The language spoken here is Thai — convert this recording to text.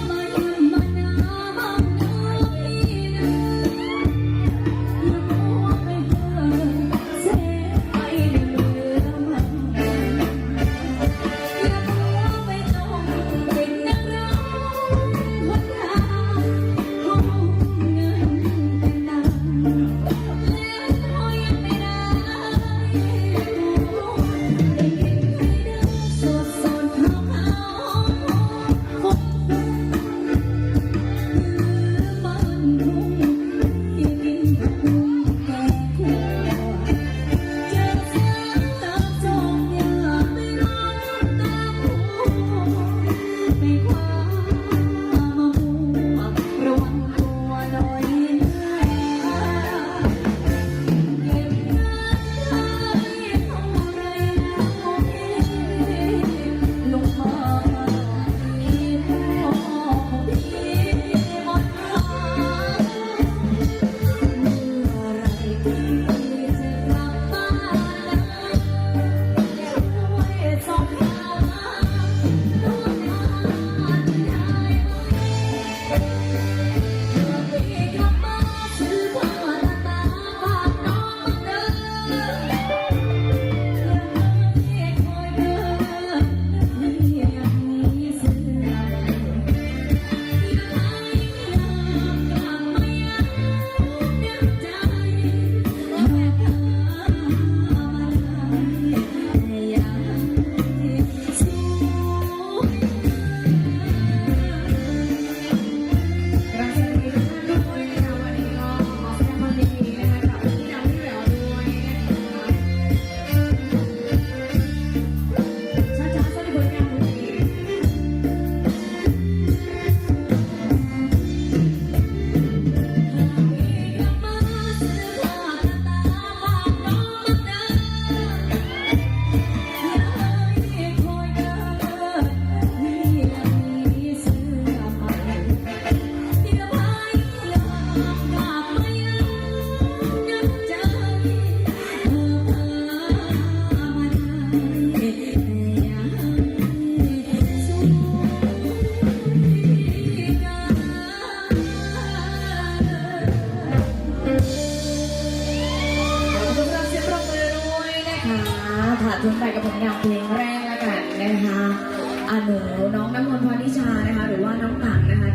my Gracias. จนไปกับผลงานเพลงแรกแล้วกันนะคะอาหนูน้องน้ำมนต์พรนิชานะคะ หรือว่าน้องปังนะคะ